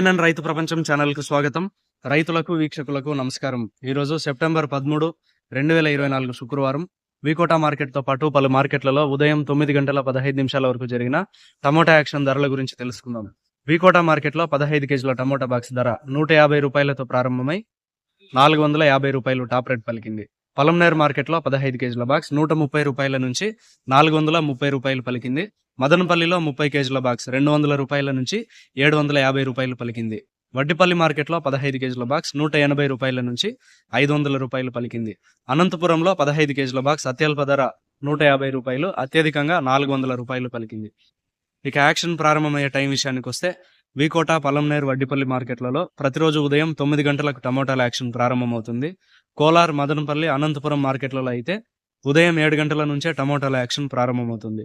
CNN రైతు ప్రపంచం ఛానల్కు స్వాగతం. రైతులకు వీక్షకులకు నమస్కారం. ఈరోజు సెప్టెంబర్ పదమూడు రెండు వేల ఇరవై నాలుగు శుక్రవారం. వికోటా మార్కెట్తో పాటు పలు మార్కెట్లలో ఉదయం తొమ్మిది గంటల పదహైదు నిమిషాల వరకు జరిగిన టమోటా యాక్షన్ ధరల గురించి తెలుసుకుందాం. వికోటా మార్కెట్లో పదహైదు కేజీల టమోటా బాక్స్ ధర నూట యాభై రూపాయలతో ప్రారంభమై నాలుగు వందల యాభై రూపాయలు టాప్ రేట్ పలికింది. పలంనేర్ మార్కెట్లో పదహైదు కేజీల బాక్స్ నూట ముప్పై రూపాయల నుంచి నాలుగు వందల ముప్పై రూపాయలు పలికింది. మదనపల్లిలో ముప్పై కేజీల బాక్స్ రెండు వందల రూపాయల నుంచి ఏడు వందల యాభై రూపాయలు పలికింది. వడ్డిపల్లి మార్కెట్లో పదహైదు కేజీల బాక్స్ నూట ఎనభై రూపాయల నుంచి ఐదు వందల రూపాయలు పలికింది. అనంతపురంలో పదహైదు కేజీల బాక్స్ అత్యల్ప ధర నూట యాభై రూపాయలు అత్యధికంగా నాలుగు వందల రూపాయలు పలికింది. ఇక యాక్షన్ ప్రారంభమయ్యే టైం విషయానికి వస్తే వీకోట పలంనేరు వడ్డిపల్లి మార్కెట్లలో ప్రతిరోజు ఉదయం తొమ్మిది గంటలకు టమోటాల యాక్షన్ ప్రారంభమవుతుంది. కోలార్ మదనపల్లి అనంతపురం మార్కెట్లలో అయితే ఉదయం ఏడు గంటల నుంచే టమోటాల యాక్షన్ ప్రారంభమవుతుంది.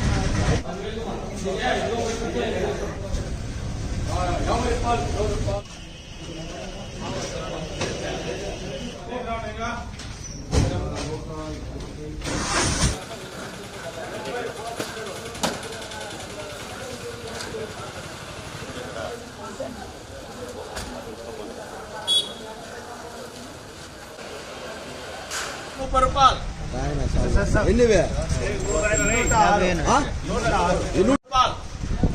परपाल काय नाही इन्नवे हा?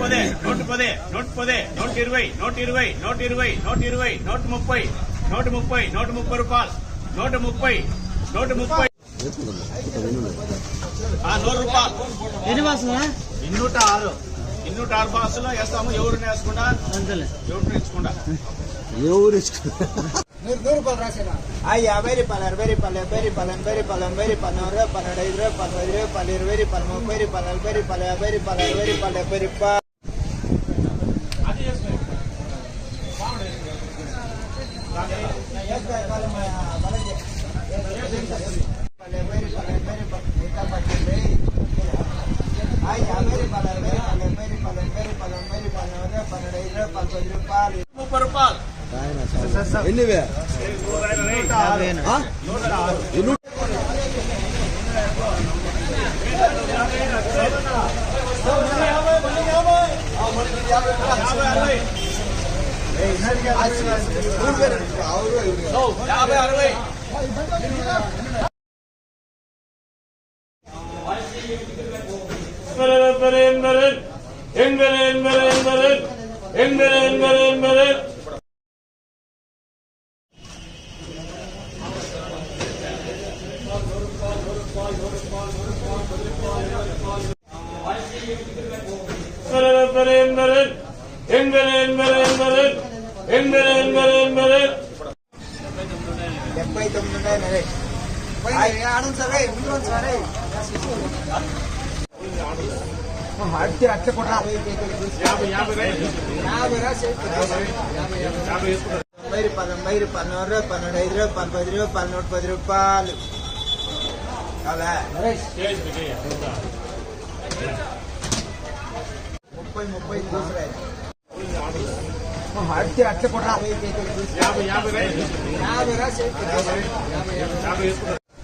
పదే నూట పదే నూట పదే నూట పదే నూట ఇరవై నూట ఇరవై నూట ఇరవై నూట ఇరవై నూట ముప్పై నూట ముప్పై నూట ముప్పై రూపాయలు నూట ముప్పై నూట ముప్పై ఆ, నూరు రూపాయలు. ఎన్ని ఇన్నూట ఆరు ఇన్నూట ఆరు బాసులో వేస్తాము ఎవరిని వేసుకుండా ఎవరిని వేసుకుండా ఎవరు ఆ యాభై రూపాయలు అరవై రూపాయలు డెబ్బై రూపాయలు ఎనభై రూపాయలు ఎనభై రూపాయలు నూరు రూపాయలు పన్నెండు ఐదు రూపాయలు పదహైదు రూపాయలు ఇరవై రూపాయలు ముప్పై రూపాయలు నలభై రూపాయలు యాభై రూపాయలు అరవై రూపాయలు డెబ్బై రూపాయలు. ముప్పై రూపాయలు ఎన్ని యాభై. యాభై రూపాయలు అరవై రూపాయలు డెబ్బై రూపాయలు ఎనభై రూపాయలు ఎనభై రూపాయలు నూరు రూపాయలు పన్నెండు ఐదు రూపాయలు పది రూపాయలు ముప్పై రూపాయలు ఎన్నివే ఆ? ఎన్ని యాభై అరవై యాభై అరవై డెబ్బై తొమ్మిది ఉన్నాయి నరే సరే ముందు సరే అట్టి అట్ల కూడా యాభై యాభై తొంభై రూపాయలు తొంభై రూపాయలు పన్నెండు ఐదు రూపాయలు పది రూపాయలు నూట పది రూపాయలు ముప్పై ముప్పై దూసరాయి அடுத்து அடுத்த கொண்டாம்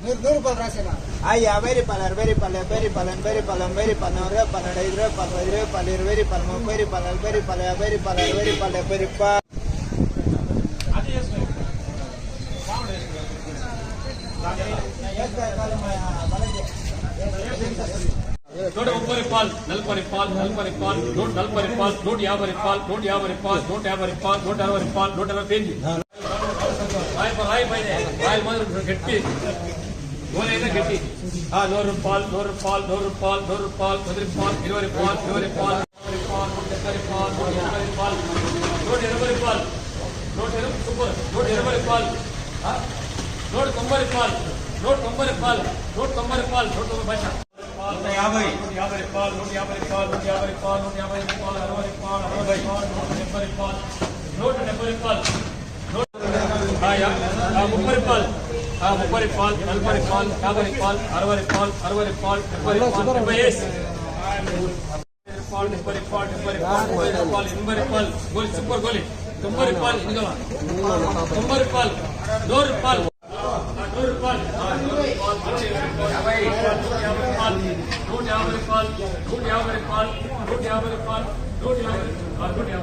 నూరు రూపాయలు రాసేనా అయ్యా వెయ్యి రూపాయలు వెయ్యి రూపాయలు వెయ్యి రూపాయలు వెయ్యి రూపాయలు వెయ్యి రూపాయలు ఇరవై రూపాయలు ఐదు రూపాయలు ఐదు రూపాయలు ఇరవై రూపాయలు ముప్పై రూపాయలు వెయ్యి రూపాయలు యాభై రూపాయలు అరవై రూపాయలు డెబ్బై రూపాయలు కాలం నూట ముప్పై రూపాయలు నలభై రూపాయలు నలభై రూపాయలు నూట నలభై రూపాయలు నూట యాభై రూపాయలు నూట యాభై రూపాయలు నూట యాభై రూపాయలు నూట అరవై రూపాయలు నూట అరవై తేంది రాయల్ మాదిరి గట్టి గోలైనా గట్టి ఆ నూరు రూపాయలు నూరు రూపాయలు నూరు రూపాయలు నూరు రూపాయలు పది రూపాయలు ఇరవై రూపాయలు ఇరవై రూపాయలు ఇరవై రూపాయలు నూట డెబ్బై రూపాయలు నూట ఎనభై రూపాయలు నూట ఎనభై రూపాయలు నూట ఎనభై సూపర్ నూట ఎనభై రూపాయలు ఆ? నూట తొంభై రూపాయలు నూట తొంభై రూపాయలు నూట తొంభై రూపాయలు నూట తొంభై పైసా నూట యాభై నూట యాభై రూపాయలు నూట యాభై రూపాయలు నూట యాభై రూపాయలు నూట యాభై రూపాయలు అరవై రూపాయలు అరవై రూపాయలు నూట డెబ్బై రూపాయలు నూట డెబ్బై రూపాయలు ఆ, యా- ఆ, ముప్పై రూపాయలు ఆ, ముప్పై రూపాయలు నలభై రూపాయలు యాభై రూపాయలు అరవై రూపాయలు అరవై రూపాయలు డెబ్బై రూపాయలు డెబ్బై వేసి రూపాయలు డెబ్బై రూపాయలు డెబ్బై రూపాయలు ముప్పై రూపాయలు ఎనభై రూపాయలు గోలి సూపర్ గోలి తొంభై రూపాయలు ఇదిగో తొంభై రూపాయలు నూరు రూపాయలు ఆ, నూరు రూపాయలు ఆ, నూరు రూపాయలు నూట యాభై రూపాయలు నూట యాభై రూపాయలు నూట యాభై రూపాయలు నూట యాభై రూపాయలు నూట యాభై రూపాయలు నూట యాభై ఆ, నూట యాభై